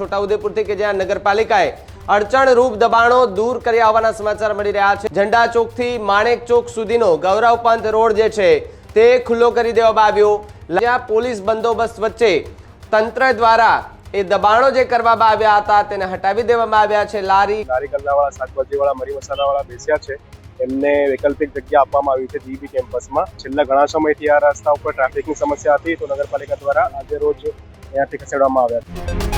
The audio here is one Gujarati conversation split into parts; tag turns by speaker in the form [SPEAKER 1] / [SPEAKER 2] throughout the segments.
[SPEAKER 1] છોટાઉદેપુરથી કે જ્યાં નગરપાલિકાએ અડચણરૂપ દબાણો દૂર કર્યા હોવાના સમાચાર મળી રહ્યા છે. ઝંડા ચોકથી માણેક ચોક સુધીનો ગૌરવ પંથ રોડ જે છે, તે ખુલ્લો કરી દેવામાં આવ્યો. જ્યાં પોલીસ બંદોબસ્ત વચ્ચે તંત્ર દ્વારા એ દબાણો જે કરવામાં આવ્યા હતા, તેને હટાવી દેવામાં આવ્યા છે. લારી
[SPEAKER 2] લારી ગલ્લાવાળા, શાકભાજીવાળા, મરી મસાલાવાળા બેસ્યા છે. એમને વૈકલ્પિક જગ્યા આપવામાં આવી છે જીબી કેમ્પસમાં. છેલ્લા ઘણા સમયથી આ રસ્તા ઉપર ટ્રાફિકની સમસ્યા હતી, તો નગરપાલિકા દ્વારા આજે રોજ અહીંયાથી ખસેડવામાં આવ્યા છે.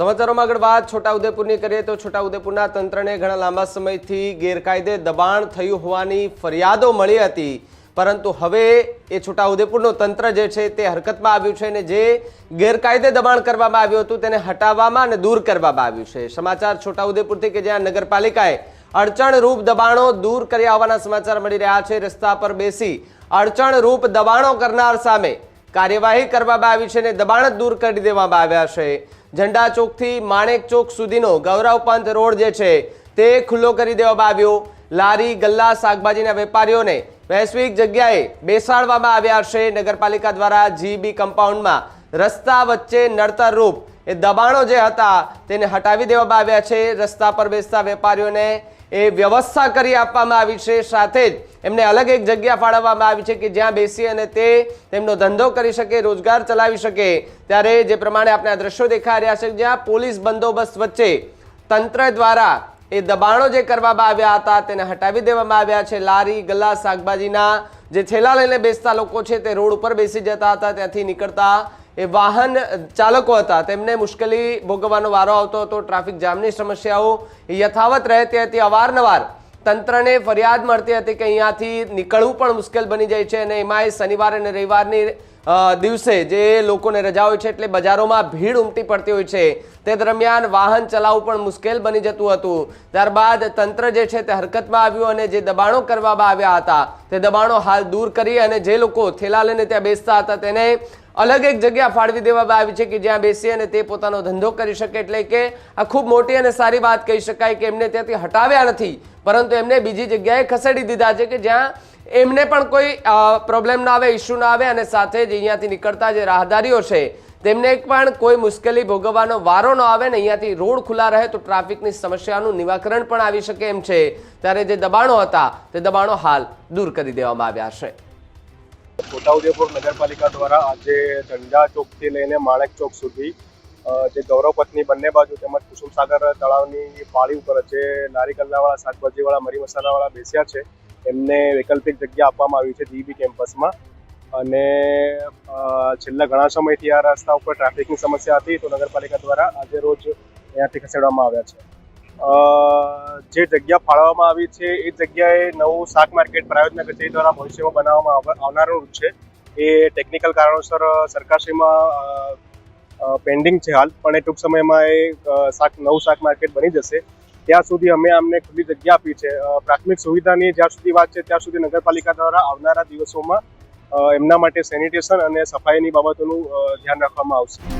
[SPEAKER 1] સમાચારોમાં આગળ વાત. છોટાઉદેપુરની કરીએ તો છોટાઉદેપુરના તંત્રને ઘણા લાંબા સમયથી ગેરકાયદે દબાણ થયું હોવાની ફરિયાદો મળી હતી. પરંતુ હવે એ છોટાઉદેપુરનું તંત્ર જે છે તે હરકતમાં આવ્યું છે અને જે ગેરકાયદે દબાણ કરવામાં આવ્યું હતું તેને હટાવવામાં અને દૂર કરવામાં આવ્યું છે. સમાચાર છોટાઉદેપુરથી કે જ્યાં નગરપાલિકાએ અડચણરૂપ દબાણો દૂર કર્યા હોવાના સમાચાર મળી રહ્યા છે. રસ્તા પર બેસી અડચણરૂપ દબાણો કરનાર સામે કાર્યવાહી કરવામાં આવી છે અને દબાણ જ દૂર કરી દેવામાં આવ્યા છે. ઝંડા ચોકથી માણેક ચોક સુધીનો ગૌરવ રોડ જે છે તે ખુલ્લો કરી દેવામાં આવ્યો. લારી, ગલ્લા, શાકભાજીના વેપારીઓને વૈશ્વિક જગ્યાએ બેસાડવામાં આવ્યા છે. નગરપાલિકા દ્વારા જીબી કમ્પાઉન્ડમાં રસ્તા વચ્ચે નડતર રૂપ એ દબાણો જે હતા તેને હટાવી દેવામાં આવ્યા છે. રસ્તા પર બેસતા વેપારીઓને એ વ્યવસ્થા કરી આપવામાં આવી છે. સાથે જ એમને અલગ એક જગ્યા ફાળવવામાં આવી છે કે જ્યાં બેસી અને તે તેમનો ધંધો કરી શકે, રોજગાર ચલાવી શકે. ત્યારે જે પ્રમાણે આપણે આ દ્રશ્યો દેખાઈ રહ્યા છે, જ્યાં પોલીસ બંદોબસ્ત વચ્ચે તંત્ર દ્વારા એ દબાણો જે કરવામાં આવ્યા હતા તેને હટાવી દેવામાં આવ્યા છે. લારી, ગલ્લા, શાકભાજીના જે થેલા લઈને બેસતા લોકો છે તે રોડ ઉપર બેસી જતા હતા. ત્યાંથી નીકળતા એ વાહન ચાલકો હતા. તેમને મુશ્કેલી ભોગવવાનો વારો આવતો હતો. ટ્રાફિક જામની સમસ્યાઓ યથાવત રહેતી હતી. અવારનવાર તંત્રને ફરિયાદ મળતી હતી કે અહીંયાથી નીકળવું પણ મુશ્કેલ બની જાય છે અને એમાંય શનિવાર અને રવિવારની દિવસે જે લોકોને રજા હોય છે એટલે બજારોમાં ભીડ ઉમટી પડતી હોય છે. તે દરમિયાન વાહન ચલાવવું પણ મુશ્કેલ બની જતું હતું. ત્યારબાદ તંત્ર જે છે તે હરકતમાં આવ્યું અને જે દબાણો કરવામાં આવ્યા હતા, તે દબાણો હાલ દૂર કરી અને જે લોકો થેલા લઈને ત્યાં બેસતા હતા તેને અલગ એક જગ્યા ફાળવી દેવામાં આવી છે કે જ્યાં બેસી અને તે પોતાનો ધંધો કરી શકે એટલે કે આ ખૂબ મોટી અને સારી વાત કહી શકાય કે એમને ત્યાંથી હટાવ્યા નથી. પરંતુ એમને બીજી જગ્યાએ ખસેડી દીધા છે કે જ્યાં એમને પણ કોઈ પ્રોબ્લેમ ના આવે ઇસ્યુ ના આવે અને સાથે જ અહીંયાથી નીકળતા જે રાહદારીઓ છે, તેમને પણ કોઈ મુશ્કેલી ભોગવવાનો વારો ન આવે ને અહીંયાથી રોડ ખુલ્લા રહે તો ટ્રાફિકની સમસ્યાનું નિવાકરણ પણ આવી શકે એમ છે. ત્યારે જે દબાણો હતા, તે દબાણો હાલ દૂર કરી દેવામાં આવ્યા છે.
[SPEAKER 2] છોટાઉદેપુર નગરપાલિકા દ્વારા આજે ઝંડા ચોકથી લઈને માણેક ચોક સુધી જે જે ગૌરવપથની બંને બાજુ તેમજ કુસુમસાગર તળાવની પાળી ઉપર જે લારી શાકભાજીવાળા મરી મસાલાવાળા બેસ્યા છે, એમને વૈકલ્પિક જગ્યા આપવામાં આવી છે જીબી કેમ્પસમાં. અને છેલ્લા ઘણા સમયથી આ રસ્તા ઉપર ટ્રાફિકની સમસ્યા હતી તો નગરપાલિકા દ્વારા આજે રોજ અહીંયાથી ખસેડવામાં આવ્યા છે. જે જગ્યા ફાળવવામાં આવી છે, એ જગ્યાએ નવું શાક માર્કેટ પ્રાયોજના કચેરી દ્વારા ભવિષ્યમાં બનાવવામાં આવ- આવનારું છે. એ ટેકનિકલ કારણોસર સરકારશ્રીમાં પેન્ડિંગ છે હાલ, પણ એ ટૂંક સમયમાં એ શાક, નવું શાક માર્કેટ બની જશે. ત્યાં સુધી અમે અમને ખુલ્લી જગ્યા આપી છે. પ્રાથમિક સુવિધાની જ્યાં સુધી વાત છે, ત્યાં સુધી નગરપાલિકા દ્વારા આવનારા દિવસોમાં એમના માટે સેનિટેશન અને સફાઈની બાબતોનું ધ્યાન રાખવામાં આવશે.